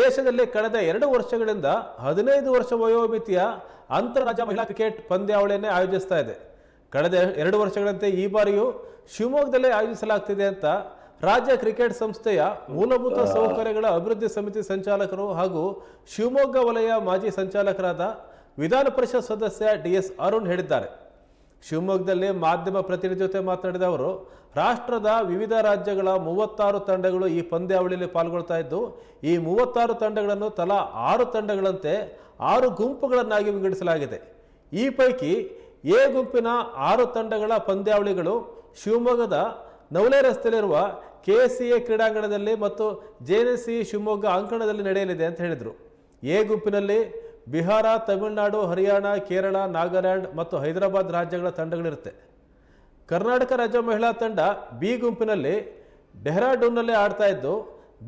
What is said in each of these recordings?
ದೇಶದಲ್ಲಿ ಕಳೆದ ಎರಡು ವರ್ಷಗಳಿಂದ ಹದಿನೈದು ವರ್ಷ ವಯೋಮಿತಿಯ ಅಂತಾರಾಜ್ಯ ಮಹಿಳಾ ಕ್ರಿಕೆಟ್ ಪಂದ್ಯಾವಳಿಯನ್ನೇ ಆಯೋಜಿಸ್ತಾ ಇದೆ. ಕಳೆದ ಎರಡು ವರ್ಷಗಳಂತೆ ಈ ಬಾರಿಯೂ ಶಿವಮೊಗ್ಗದಲ್ಲೇ ಆಯೋಜಿಸಲಾಗ್ತಿದೆ ಅಂತ ರಾಜ್ಯ ಕ್ರಿಕೆಟ್ ಸಂಸ್ಥೆಯ ಮೂಲಭೂತ ಸೌಕರ್ಯಗಳ ಅಭಿವೃದ್ಧಿ ಸಮಿತಿ ಸಂಚಾಲಕರು ಹಾಗೂ ಶಿವಮೊಗ್ಗ ವಲಯ ಮಾಜಿ ಸಂಚಾಲಕರಾದ ವಿಧಾನ ಪರಿಷತ್ ಸದಸ್ಯ ಡಿ ಎಸ್ ಅರುಣ್ ಹೇಳಿದ್ದಾರೆ. ಶಿವಮೊಗ್ಗದಲ್ಲಿ ಮಾಧ್ಯಮ ಪ್ರತಿನಿಧಿ ಜೊತೆ ಮಾತನಾಡಿದ ಅವರು, ರಾಷ್ಟ್ರದ ವಿವಿಧ ರಾಜ್ಯಗಳ ಮೂವತ್ತಾರು ತಂಡಗಳು ಈ ಪಂದ್ಯಾವಳಿಯಲ್ಲಿ ಪಾಲ್ಗೊಳ್ತಾ ಇದ್ದು, ಈ ಮೂವತ್ತಾರು ತಂಡಗಳನ್ನು ತಲಾ ಆರು ತಂಡಗಳಂತೆ ಆರು ಗುಂಪುಗಳನ್ನಾಗಿ ವಿಂಗಡಿಸಲಾಗಿದೆ. ಈ ಪೈಕಿ ಎ ಗುಂಪಿನ ಆರು ತಂಡಗಳ ಪಂದ್ಯಾವಳಿಗಳು ಶಿವಮೊಗ್ಗದ ನವಲೆ ರಸ್ತೆಯಲ್ಲಿರುವ ಕೆ ಸಿ ಎ ಕ್ರೀಡಾಂಗಣದಲ್ಲಿ ಮತ್ತು ಜೆಎನ್ಎಸ್ಸಿ ಶಿವಮೊಗ್ಗ ಅಂಕಣದಲ್ಲಿ ನಡೆಯಲಿದೆ ಅಂತ ಹೇಳಿದರು. ಎ ಗುಂಪಿನಲ್ಲಿ ಬಿಹಾರ, ತಮಿಳುನಾಡು, ಹರಿಯಾಣ, ಕೇರಳ, ನಾಗಾಲ್ಯಾಂಡ್ ಮತ್ತು ಹೈದರಾಬಾದ್ ರಾಜ್ಯಗಳ ತಂಡಗಳಿರುತ್ತೆ. ಕರ್ನಾಟಕ ರಾಜ್ಯ ಮಹಿಳಾ ತಂಡ ಬಿ ಗುಂಪಿನಲ್ಲಿ ಡೆಹ್ರಾಡೂನ್ನಲ್ಲಿ ಆಡ್ತಾ ಇದ್ದು,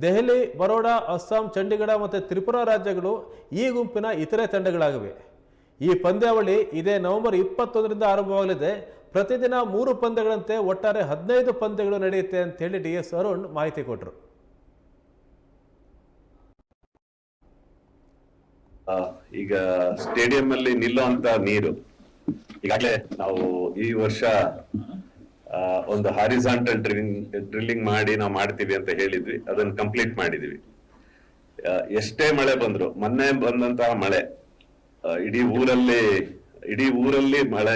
ದೆಹಲಿ, ಬರೋಡಾ, ಅಸ್ಸಾಂ, ಚಂಡೀಗಢ ಮತ್ತು ತ್ರಿಪುರಾ ರಾಜ್ಯಗಳು ಈ ಗುಂಪಿನ ಇತರೆ ತಂಡಗಳಾಗಿವೆ. ಈ ಪಂದ್ಯಾವಳಿ ಇದೇ ನವೆಂಬರ್ ಇಪ್ಪತ್ತೊಂದರಿಂದ ಆರಂಭವಾಗಲಿದೆ. ಪ್ರತಿದಿನ ಮೂರು ಪಂದ್ಯಗಳಂತೆ ಒಟ್ಟಾರೆ ಹದಿನೈದು ಪಂದ್ಯಗಳು ನಡೆಯುತ್ತೆ ಅಂತೇಳಿ ಡಿ ಎಸ್ ಅರುಣ್ ಮಾಹಿತಿ ಕೊಟ್ಟರು ಈಗ ಸ್ಟೇಡಿಯಂ ಅಲ್ಲಿ ನಿಲ್ಲುವಂತ ನೀರು. ಈಗಾಗಲೇ ನಾವು ಈ ವರ್ಷ ಒಂದು ಹಾರಿಸಾಂಟಲ್ ಡ್ರಿಲ್ಲಿಂಗ್ ಡ್ರಿಲ್ಲಿಂಗ್ ಮಾಡಿ ನಾವು ಮಾಡ್ತೀವಿ ಅಂತ ಹೇಳಿದ್ವಿ. ಅದನ್ನ ಕಂಪ್ಲೀಟ್ ಮಾಡಿದ್ವಿ. ಎಷ್ಟೇ ಮಳೆ ಬಂದ್ರು, ಮೊನ್ನೆ ಬಂದಂತಹ ಮಳೆ ಇಡೀ ಊರಲ್ಲಿ ಇಡೀ ಊರಲ್ಲಿ ಮಳೆ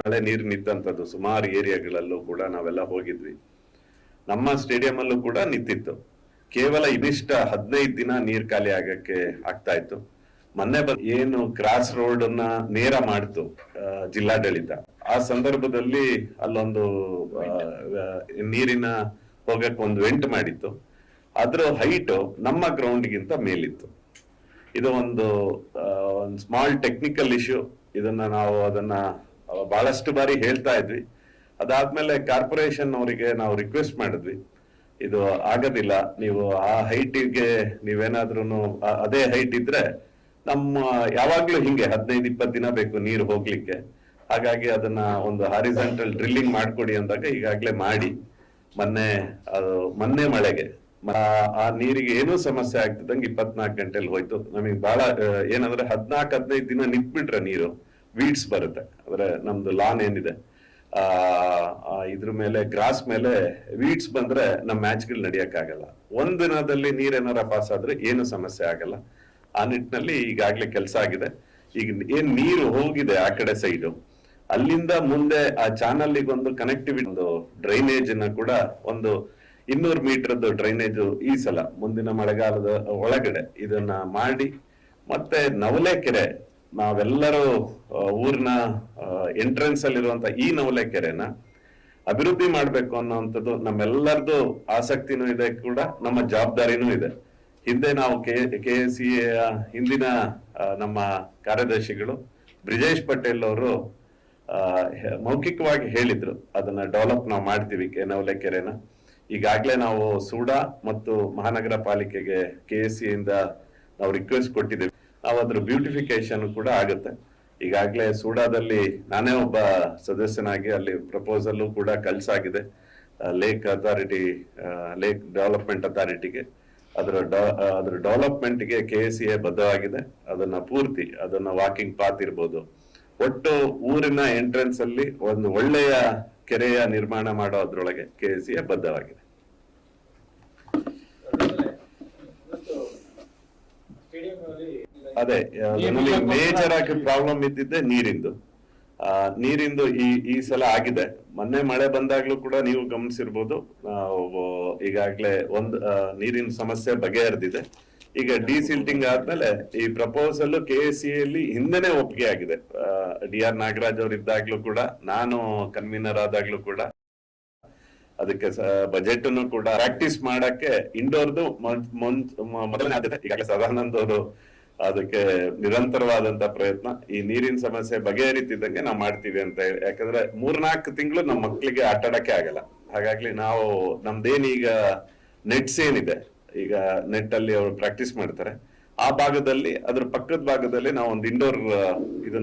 ಮಳೆ ನೀರು ನಿಂತಂಥದ್ದು, ಸುಮಾರು ಏರಿಯಾಗಳಲ್ಲೂ ಕೂಡ ನಾವೆಲ್ಲ ಹೋಗಿದ್ವಿ. ನಮ್ಮ ಸ್ಟೇಡಿಯಂ ಅಲ್ಲೂ ಕೂಡ ನಿಂತಿತ್ತು. ಕೇವಲ ಇದಿಷ್ಟ ಹದಿನೈದು ದಿನ ನೀರ್ ಖಾಲಿ ಆಗಕ್ಕೆ ಆಗ್ತಾ ಇತ್ತು. ಮೊನ್ನೆ ಏನು ಕ್ರಾಸ್ ರೋಡ್ ಅನ್ನ ನೇರ ಮಾಡಿತು ಜಿಲ್ಲಾಡಳಿತ. ಆ ಸಂದರ್ಭದಲ್ಲಿ ಅಲ್ಲೊಂದು ನೀರಿನ ಹೋಗಕ್ಕೆ ಒಂದು ವೆಂಟ್ ಮಾಡಿತ್ತು. ಅದ್ರ ಹೈಟ್ ನಮ್ಮ ಗ್ರೌಂಡ್ ಗಿಂತ ಮೇಲಿತ್ತು. ಇದು ಒಂದು ಒಂದು ಸ್ಮಾಲ್ ಟೆಕ್ನಿಕಲ್ ಇಶ್ಯೂ ಇದನ್ನ ನಾವು ಅದನ್ನ ಬಹಳಷ್ಟು ಬಾರಿ ಹೇಳ್ತಾ ಇದ್ವಿ. ಅದಾದ್ಮೇಲೆ ಕಾರ್ಪೊರೇಷನ್ ಅವರಿಗೆ ನಾವು ರಿಕ್ವೆಸ್ಟ್ ಮಾಡಿದ್ವಿ. ಇದು ಆಗೋದಿಲ್ಲ, ನೀವು ಆ ಹೈಟಿಗೆ ನೀವೇನಾದ್ರೂ ಅದೇ ಹೈಟ್ ಇದ್ರೆ ನಮ್ಮ ಯಾವಾಗ್ಲೂ ಹಿಂಗೆ ಹದಿನೈದು, ಇಪ್ಪತ್ತು ದಿನ ಬೇಕು ನೀರು ಹೋಗ್ಲಿಕ್ಕೆ. ಹಾಗಾಗಿ ಅದನ್ನ ಒಂದು ಹಾರಿಸೆಂಟಲ್ ಡ್ರಿಲ್ಲಿಂಗ್ ಮಾಡ್ಕೊಡಿ ಅಂದಾಗ ಈಗಾಗ್ಲೇ ಮಾಡಿ. ಮೊನ್ನೆ, ಅದು ಮೊನ್ನೆ ಮಳೆಗೆ. ಆ ನೀರಿಗೆ ಏನೂ ಸಮಸ್ಯೆ ಆಗ್ತಿದ್ದಂಗೆ ಇಪ್ಪತ್ನಾಲ್ಕು ಗಂಟೆಲಿ ಹೋಯ್ತು. ನಮಗೆ ಬಹಳ ಏನಂದ್ರೆ ಹದ್ನಾಲ್ಕು, ಹದಿನೈದು ದಿನ ನಿಂತ್ಬಿಟ್ರೆ ನೀರು ವೀಡ್ಸ್ ಬರುತ್ತೆ. ಅಂದ್ರೆ ನಮ್ದು ಲಾನ್ ಏನಿದೆ, ಆ ಇದ್ರ ಮೇಲೆ ಗ್ರಾಸ್ ಮೇಲೆ ವೀಡ್ಸ್ ಬಂದ್ರೆ ನಮ್ಮ ಮ್ಯಾಚ್ಗಳು ನಡೆಯಕ್ಕಾಗಲ್ಲ ಒಂದ್ ದಿನದಲ್ಲಿ ನೀರ್ ಏನಾರ ಪಾಸ್ ಆದ್ರೆ ಏನು ಸಮಸ್ಯೆ ಆಗಲ್ಲ. ಆ ನಿಟ್ಟಿನಲ್ಲಿ ಈಗಾಗ್ಲೇ ಕೆಲಸ ಆಗಿದೆ. ಈಗ ಏನ್ ನೀರು ಹೋಗಿದೆ ಆ ಕಡೆ ಸೈಡು ಅಲ್ಲಿಂದ ಮುಂದೆ ಆ ಚಾನಲ್ ಒಂದು ಕನೆಕ್ಟಿವಿಟಿ ಒಂದು ಡ್ರೈನೇಜ್ನ ಕೂಡ ಒಂದು ಇನ್ನೂರು ಮೀಟರ್ದು ಡ್ರೈನೇಜ್ ಈ ಸಲ, ಮುಂದಿನ ಮಳೆಗಾಲದ ಒಳಗಡೆ ಇದನ್ನ ಮಾಡಿ, ಮತ್ತೆ ನವಲೆ ಕೆರೆ ನಾವೆಲ್ಲರೂ ಊರಿನ ಎಂಟ್ರೆನ್ಸ್ ಅಲ್ಲಿರುವಂತ ಈ ನವಲೆ ಕೆರೆನ ಅಭಿವೃದ್ಧಿ ಮಾಡ್ಬೇಕು ಅನ್ನೋವಂಥದ್ದು ನಮ್ಮೆಲ್ಲರದು ಆಸಕ್ತಿನೂ ಇದೆ ಕೂಡ, ನಮ್ಮ ಜವಾಬ್ದಾರಿನೂ ಇದೆ. ಹಿಂದೆ ನಾವು ಕೆ ಕೆ ಸಿ ಹಿಂದಿನ ನಮ್ಮ ಕಾರ್ಯದರ್ಶಿಗಳು ಬ್ರಿಜೇಶ್ ಪಟೇಲ್ ಅವರು ಮೌಖಿಕವಾಗಿ ಹೇಳಿದ್ರು, ಅದನ್ನ ಡೆವಲಪ್ ನಾವು ಮಾಡ್ತೀವಿ ನವಲೆ ಕೆರೆನ ಈಗಾಗ್ಲೇ ನಾವು ಸೂಡಾ ಮತ್ತು ಮಹಾನಗರ ಪಾಲಿಕೆಗೆ ಕೆ ಎಸ್ ಸಿಯಿಂದ ನಾವು ರಿಕ್ವೆಸ್ಟ್ ಕೊಟ್ಟಿದ್ದೀವಿ. ನಾವು ಅದ್ರ ಬ್ಯೂಟಿಫಿಕೇಶನ್ ಕೂಡ ಆಗುತ್ತೆ. ಈಗಾಗ್ಲೇ ಸೂಡಾದಲ್ಲಿ ನಾನೇ ಒಬ್ಬ ಸದಸ್ಯನಾಗಿ ಅಲ್ಲಿ ಪ್ರಪೋಸಲ್ ಕೂಡ ಕಲ್ಸಾಗಿದೆ ಲೇಕ್ ಅಥಾರಿಟಿ ಲೇಕ್ ಡೆವಲಪ್ಮೆಂಟ್ ಅಥಾರಿಟಿಗೆ ಅದರ ಅದರ ಡೆವಲಪ್ಮೆಂಟ್ಗೆ ಕೆ ಎಸ್ ಎ ಬದ್ಧವಾಗಿದೆ. ಅದನ್ನ ಪೂರ್ತಿ ಅದನ್ನ ವಾಕಿಂಗ್ ಪಾತ್ ಇರ್ಬೋದು. ಒಟ್ಟು ಊರಿನ ಎಂಟ್ರೆನ್ಸ್ ಅಲ್ಲಿ ಒಂದು ಒಳ್ಳೆಯ ಕೆರೆಯ ನಿರ್ಮಾಣ ಮಾಡೋ ಅದರೊಳಗೆ ಕೆ ಎಸ್ ಎ ಬದ್ಧವಾಗಿದೆ. ಅದೇ ಮೇಜರ್ ಆಗಿ ಪ್ರಾಬ್ಲಮ್ ಇದ್ದಿದ್ದೆ ನೀರಿಂದು. ನೀರಿಂದು ಈ ಈ ಸಲ ಆಗಿದೆ. ಮೊನ್ನೆ ಮಳೆ ಬಂದಾಗ್ಲೂ ಕೂಡ ನೀವು ಗಮನಿಸಿರ್ಬೋದು. ಈಗಾಗಲೇ ಒಂದು ನೀರಿನ ಸಮಸ್ಯೆ ಬಗೆಹರಿದಿದೆ. ಈಗ ಡಿಸಿಲ್ಟಿಂಗ್ ಆದ್ಮೇಲೆ ಈ ಪ್ರಪೋಸಲ್ ಕೆ ಎಸ್ ಸಿ ಅಲ್ಲಿ ಹಿಂದೆನೆ ಒಪ್ಪಿಗೆ ಆಗಿದೆ. ಡಿ ಆರ್ ನಾಗರಾಜ್ ಅವ್ರು ಇದ್ದಾಗ್ಲೂ ಕೂಡ, ನಾನು ಕನ್ವೀನರ್ ಆದಾಗ್ಲೂ ಕೂಡ, ಅದಕ್ಕೆ ಬಜೆಟ್ ಅನ್ನು ಕೂಡ ಪ್ರಾಕ್ಟೀಸ್ ಮಾಡಕ್ಕೆ ಇಂಡೋರ್ದು ಮೊದಲನೇ ಆದ್ಯತೆ, ಈಗಾಗಲೇ ಸದಾನಂದ್ ಅವರು ಅದಕ್ಕೆ ನಿರಂತರವಾದಂತ ಪ್ರಯತ್ನ. ಈ ನೀರಿನ ಸಮಸ್ಯೆ ಬಗೆಹರಿತಿದ್ದಂಗೆ ನಾವು ಮಾಡ್ತೀವಿ ಅಂತ ಹೇಳಿ. ಯಾಕಂದ್ರೆ ಮೂರ್ನಾಲ್ಕು ತಿಂಗಳು ನಮ್ಮ ಮಕ್ಕಳಿಗೆ ಆಟಾಡಕ್ಕೆ ಆಗಲ್ಲ. ಹಾಗಾಗಿ ನಾವು ನಮ್ದೇನ್ ಈಗ ನೆಟ್ಸ್ ಏನಿದೆ, ಈಗ ನೆಟ್ ಅಲ್ಲಿ ಅವರು ಪ್ರಾಕ್ಟೀಸ್ ಮಾಡ್ತಾರೆ. ಆ ಭಾಗದಲ್ಲಿ, ಅದ್ರ ಪಕ್ಕದ ಭಾಗದಲ್ಲಿ ನಾವು ಒಂದು ಇಂಡೋರ್ ಇದನ್ನ